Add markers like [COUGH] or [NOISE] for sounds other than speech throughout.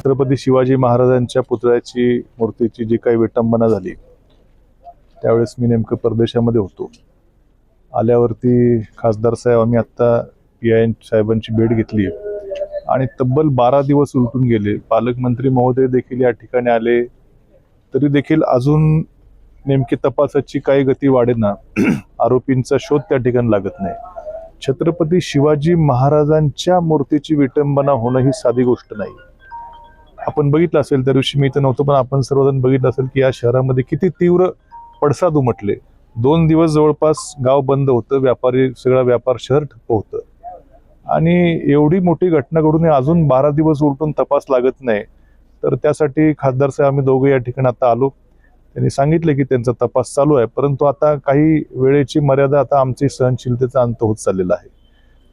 छत्रपती शिवाजी महाराजांच्या पुतळ्याची मूर्तीची जी काही विटंबना झाली त्यावेळेस मी नेमकं परदेशामध्ये होतो. आल्यावरती खासदार साहेब आम्ही आत्ता पी आय साहेबांची भेट घेतली आणि तब्बल बारा दिवस उलटून गेले. पालकमंत्री महोदय देखील या ठिकाणी आले. तरी देखील अजून नेमकी तपासाची काही गती वाढेना. [CLEARS THROAT] आरोपींचा शोध त्या ठिकाणी लागत नाही. छत्रपती शिवाजी महाराजांच्या मूर्तीची विटंबना होणं ही साधी गोष्ट नाही. आपण बघितलं असेल त्या दिवशी मी इथं नव्हतो पण आपण सर्वजण बघितलं असेल की या शहरामध्ये किती तीव्र पडसाद उमटले. दोन दिवस जवळपास गाव बंद होतं व्यापारी सगळा व्यापार शहर ठप्प होतं. आणि एवढी मोठी घटना घडून अजून बारा दिवस उलटून तपास लागत नाही. तर त्यासाठी खासदार साहेब आम्ही दोघे या ठिकाणी आता आलो. त्यांनी सांगितले की त्यांचा तपास चालू आहे परंतु आता काही वेळेची मर्यादा आता आमची सहनशीलतेचा अंत होत चाललेला आहे.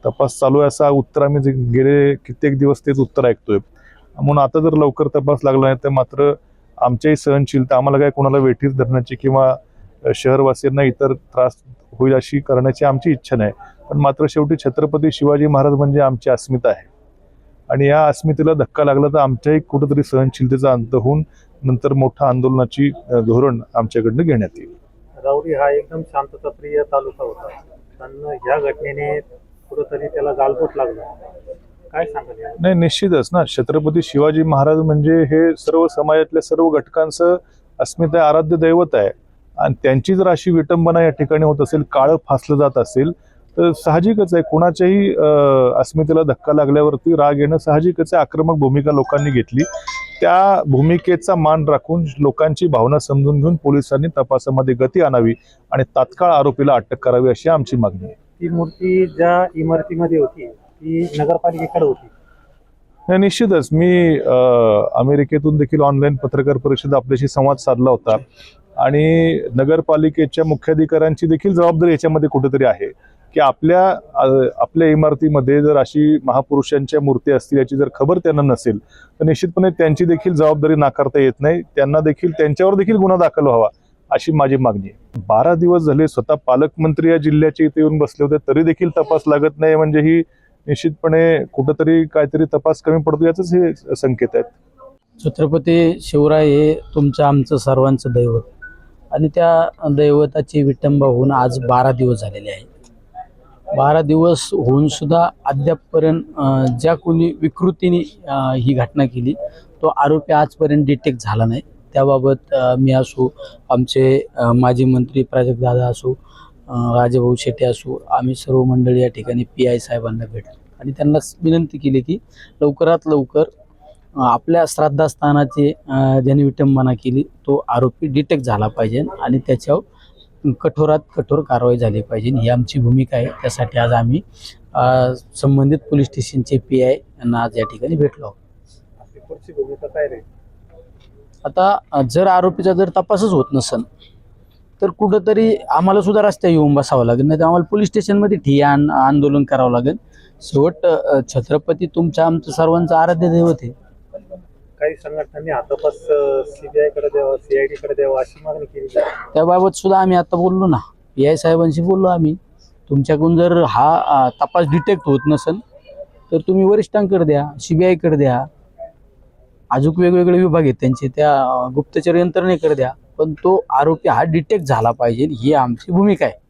तपास चालू आहे असा उत्तर आम्ही जे गेले कित्येक दिवस तेच उत्तर ऐकतोय. म्हणून आता जर लवकर तपास लागला नाही तर मात्र आमच्याही सहनशीलता आम्हाला काय कोणाला वेठीस धरण्याची किंवा शहरवासियांना इतर त्रास होईल अशी करण्याची आमची इच्छा नाही. पण मात्र शेवटी छत्रपती शिवाजी महाराज म्हणजे आमची अस्मिता आहे. आणि या अस्मितेला धक्का लागला तर आमच्याही कुठंतरी सहनशीलतेचा अंत होऊन नंतर मोठा आंदोलनाची धोरण आमच्याकडनं घेण्यात येईल. राऊरी हा एकदम शांतताप्रिय तालुका होता. पण ह्या घटनेने कुठंतरी त्याला गालबोट लागला. काय सांगाल नाही निश्चितच ना. छत्रपती शिवाजी महाराज म्हणजे हे सर्व समाजातल्या सर्व घटकांचं अस्मिता आराध्य दैवत आहे. आणि त्यांची जर अशी विटंबना या ठिकाणी होत असेल काळं फासलं जात असेल तर साहजिकच आहे. कोणाच्याही अस्मितेला धक्का लागल्यावरती राग येणं साहजिकच आहे. आक्रमक भूमिका लोकांनी घेतली. त्या भूमिकेचा मान राखून लोकांची भावना समजून घेऊन पोलिसांनी तपासामध्ये गती आणावी आणि तात्काळ आरोपीला अटक करावी अशी आमची मागणी आहे. ती मूर्ती ज्या इमारतीमध्ये होती ती नगरपालिकेकडे होती. नाही निश्चितच. मी अमेरिकेतून देखील ऑनलाईन पत्रकार परिषद आपल्याशी संवाद साधला होता. आणि नगरपालिकेच्या मुख्याधिकाऱ्यांची देखील जबाबदारी याच्यामध्ये कुठेतरी आहे. की आपल्या आपल्या इमारतीमध्ये जर अशी महापुरुषांच्या मूर्ती असतील याची जर खबर त्यांना नसेल तर निश्चितपणे त्यांची देखील जबाबदारी नाकारता येत नाही. त्यांना देखील त्यांच्यावर देखील गुन्हा दाखल व्हावा अशी माझी मागणी आहे. बारा दिवस झाले स्वतः पालकमंत्री या जिल्ह्याचे इथे येऊन बसले होते तरी देखील तपास लागत नाही. म्हणजे ही निश्चितपणे कुठंतरी काहीतरी तपास कमी पडतो याचंच हे संकेत आहेत. छत्रपती शिवराय हे तुमचं आमचं सर्वांचं दैवत. आणि त्या दैवताची विटंबा होऊन आज बारा दिवस झालेले आहेत. बारा दिवस होऊन सुद्धा अद्यापपर्यंत ज्या कोणी विकृतीने ही घटना केली तो आरोपी आजपर्यंत डिटेक्ट झाला नाही. त्याबाबत मी असो आमचे माजी मंत्री प्राजक्त दादा असो राजेभाऊ शेट्टे असो आम्ही सर्व मंडळी या ठिकाणी पी आय साहेबांना भेटलो. आणि त्यांना विनंती केली की लवकरात लवकर आपल्या श्राद्धास्थानाची ज्यांनी विटंबना केली तो आरोपी डिटेक्ट झाला पाहिजे आणि त्याच्यावर कठोरात कठोर कारवाई झाली पाहिजे. ही आमची भूमिका आहे. त्यासाठी आज आम्ही संबंधित पोलीस स्टेशनचे पी आय यांना आज या ठिकाणी भेटलो आहोत. आता जर आरोपीचा जर तपासच होत नसेल तर कुठंतरी आम्हाला सुद्धा रस्त्या येऊन बसावं लागेल. नाही तर आम्हाला पोलीस स्टेशनमध्ये आण- आंदोलन करावं लागेल. शेवट छत्रपती तुमच्या आमचं सर्वांचं आराध्य दैवत आहे. काही संघटनांनी हा तपास सीबीआयकडे द्यावा सीआयडी कडे द्यावा अशी मागणी केली. त्याबाबत सुद्धा आम्ही आता बोललो ना. पी आय साहेबांशी बोललो आम्ही. तुमच्याकडून जर हा तपास डिटेक्ट होत नसेल तर तुम्ही वरिष्ठांकडे द्या सीबीआयकडे द्या. अजून वेगवेगळे विभाग आहेत त्यांचे. त्या गुप्तचर यंत्रणेकडे द्या. पण तो आरोपी हा डिटेक्ट झाला पाहिजे. ही आमची भूमिका आहे.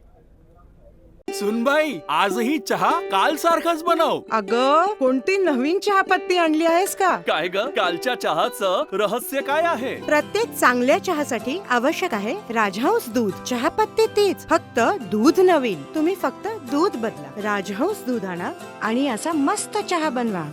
सुनबाई आजही चहा काल सारखाच बनव. अग कोणती नवीन चहापत्ती आणली आहेस का? काय ग? कालच्या चहाचं रहस्य काय आहे? प्रत्येक चांगल्या चहासाठी आवश्यक आहे राजहंस दूध. चहापत्ती तीच फक्त दूध नवीन. तुम्ही फक्त दूध बदला. राजहंस दूध आणा आणि असा मस्त चहा बनवा.